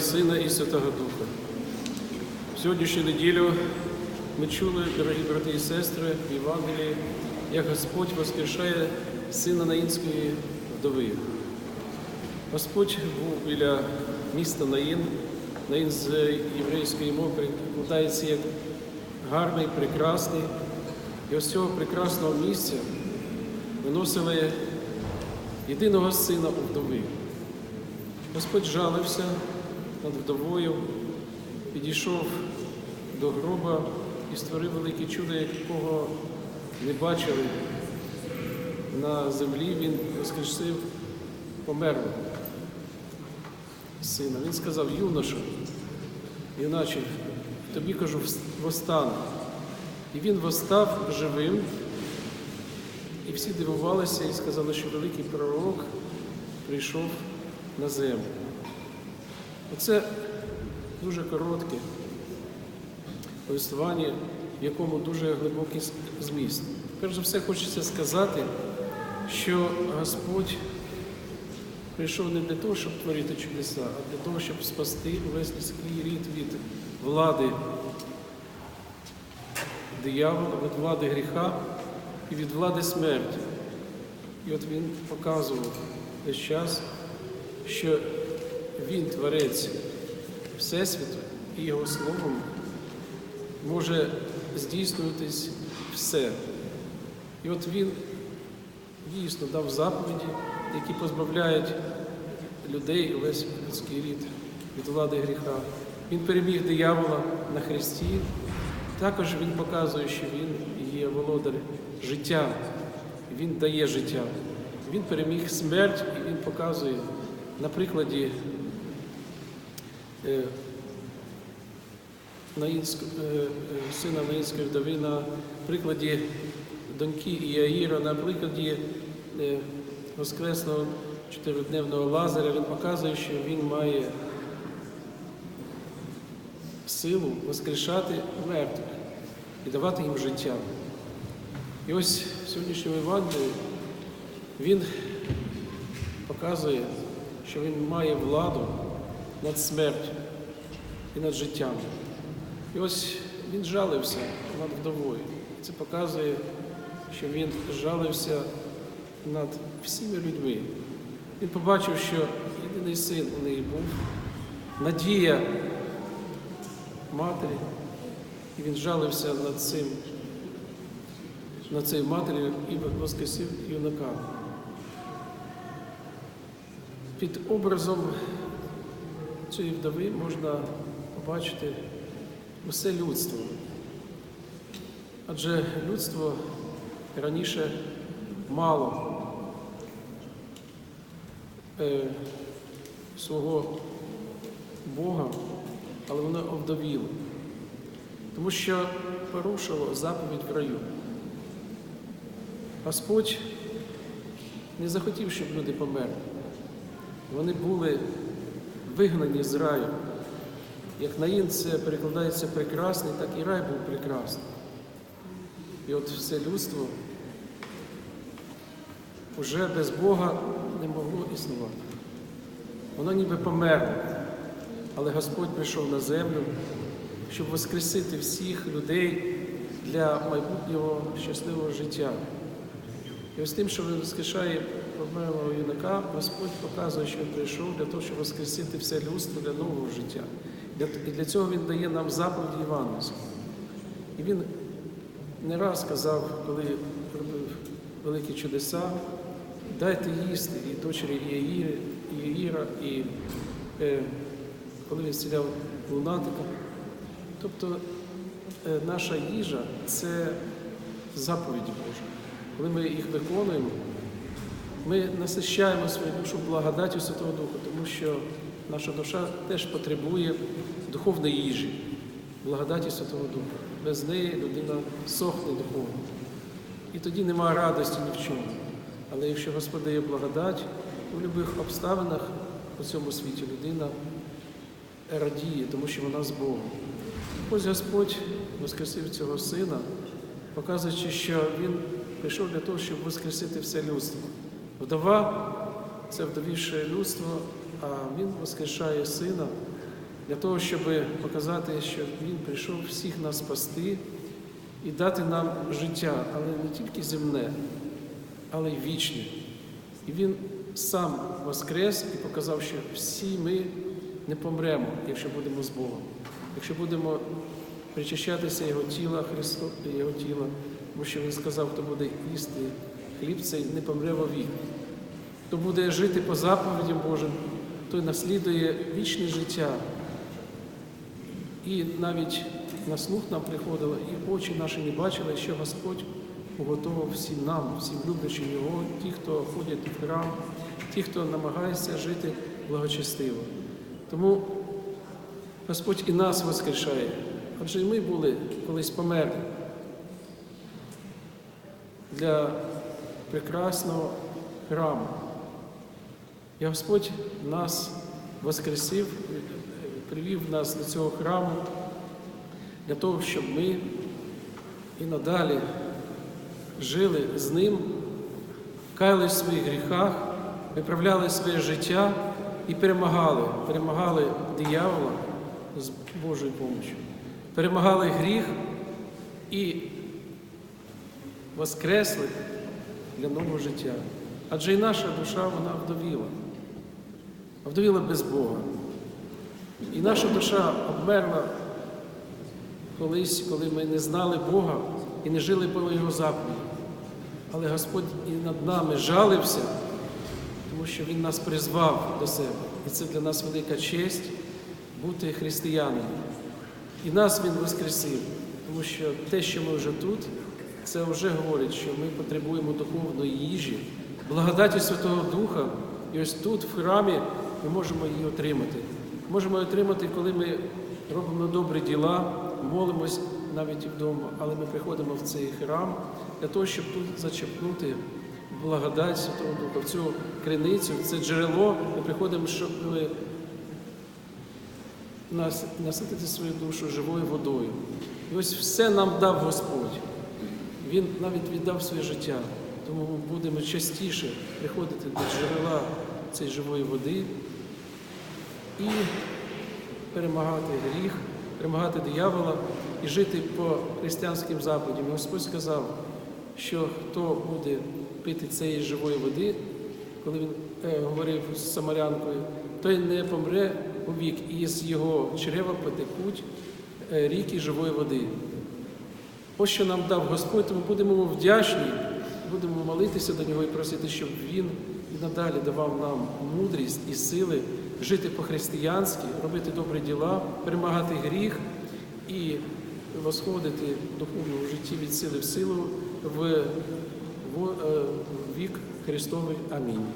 І Сина, і Святого Духа. В сьогоднішню неділю ми чули, дорогі брати і сестри, в Євангелії, як Господь воскрешає сина Наїнської вдови. Господь був біля міста Наїн. Наїн з єврейської мови перекладається як гарний, прекрасний. І ось цього прекрасного місця виносили єдиного сина у вдови. Господь жалився над вдовою, підійшов до гроба і створив велике чудо, якого не бачили на землі. Він воскресив померлого сина. Він сказав, юноша, юначе, тобі кажу, востану. І він восстав живим, і всі дивувалися і сказали, що великий пророк прийшов на землю. Оце дуже коротке повествування, в якому дуже глибокий зміст. Перш за все, хочеться сказати, що Господь прийшов не для того, щоб творити чудеса, а для того, щоб спасти увесь людський рід від влади диявола, від влади гріха і від влади смерті. І от він показував весь час, що він творець Всесвіту і його словом може здійснюватись все. І от він дійсно дав заповіді, які позбавляють людей, весь людський рід від влади гріха. Він переміг диявола на хресті. Також він показує, що він є володар життя, він дає життя. Він переміг смерть і він показує на прикладі е, Наїнськ, е, е, сина Наїнської вдови, на прикладі доньки Іаїра, на прикладі е, Воскресного чотиридневного Лазаря, він показує, що він має силу воскрешати мертвих і давати їм життя. І ось в сьогоднішньому Євангелії він показує, що він має владу над смертю і над життям. І ось він жалився над вдовою. Це показує, що він жалився над всіма людьми. Він побачив, що єдиний син у неї був, надія матері, і він жалився над цим, над цією матері і воскресив юнака. Під образом цієї вдови можна побачити усе людство. Адже людство раніше мало е, свого Бога, але воно овдовіло, тому що порушило заповідь в раю. Господь не захотів, щоб люди померли. Вони були вигнані з раю. Як наїн це перекладається прекрасний, так і рай був прекрасний. І от все людство вже без Бога не могло існувати. Воно ніби померло. Але Господь прийшов на землю, щоб воскресити всіх людей для майбутнього щасливого життя. І ось тим, що він воскрешає померлого юнака, Господь показує, що він прийшов для того, щоб воскресити все людство для нового життя. І для цього Він дає нам заповіді Івангельську. І він не раз сказав, коли робив великі чудеса, дайте їсти і дочері Іаїра, і е, коли він зціляв лунатика. Тобто е, наша їжа це заповіді Божі. Коли ми їх виконуємо, ми насищаємо свою душу благодаттю Святого Духа, тому що наша душа теж потребує духовної їжі, благодаті Святого Духа. Без неї людина сохне духовно. І тоді немає радості ні в чому. Але якщо Господь дає благодать, у будь-яких обставинах у цьому світі людина радіє, тому що вона з Богом. Ось Господь воскресив цього сина, показуючи, що Він прийшов для того, щоб воскресити все людство. Вдова це вдовіше людство, а Він воскрешає сина для того, щоб показати, що Він прийшов всіх нас спасти і дати нам життя, але не тільки земне, але й вічне. І Він сам воскрес і показав, що всі ми не помремо, якщо будемо з Богом, якщо будемо причащатися Його тіла, Христо, Його тіла, тому що Він сказав, хто буде їсти хліб цей, не помре вовік. Хто буде жити по заповідям Божим, той наслідує вічне життя. І навіть на слух нам приходило, і очі наші не бачили, що Господь уготовив всім нам, всім люблячим Його, ті, хто ходять в храм, ті, хто намагається жити благочестиво. Тому Господь і нас воскрешає. Адже і ми були колись померли для прекрасного храму. І Господь нас воскресив, привів нас до цього храму для того, щоб ми і надалі жили з Ним, каялись в своїх гріхах, виправляли своє життя і перемагали, перемагали диявола з Божою допомогою, перемагали гріх і воскресли для нового життя. Адже і наша душа вона вдовіла, вдовіла без Бога. І наша душа обмерла колись, коли ми не знали Бога і не жили по Його заповіді. Але Господь і над нами жалився, тому що Він нас призвав до себе. І це для нас велика честь бути християнами. І нас Він воскресив, тому що те, що ми вже тут, це вже говорить, що ми потребуємо духовної їжі, благодаті Святого Духа. І ось тут, в храмі, ми можемо її отримати. Можемо її отримати, коли ми робимо добрі діла, молимось навіть вдома, але ми приходимо в цей храм для того, щоб тут зачепнути благодать Святого Духа, в цю криницю, в це джерело. Ми приходимо, щоб нас- наситити свою душу живою водою. І ось все нам дав Господь. Він навіть віддав своє життя. Тому ми будемо частіше приходити до джерела цієї живої води і перемагати гріх, перемагати диявола і жити по християнським заповідям. Господь сказав, що хто буде пити цієї живої води, коли він е, говорив з самарянкою, той не помре у вік, і з його чрева потекуть е, ріки живої води. Ось що нам дав Господь, тому будемо йому вдячні, будемо молитися до нього і просити, щоб Він і надалі давав нам мудрість і сили жити по-християнськи, робити добрі діла, перемагати гріх і восходити духовно в житті від сили в силу в, е, в вік Христовий. Амінь.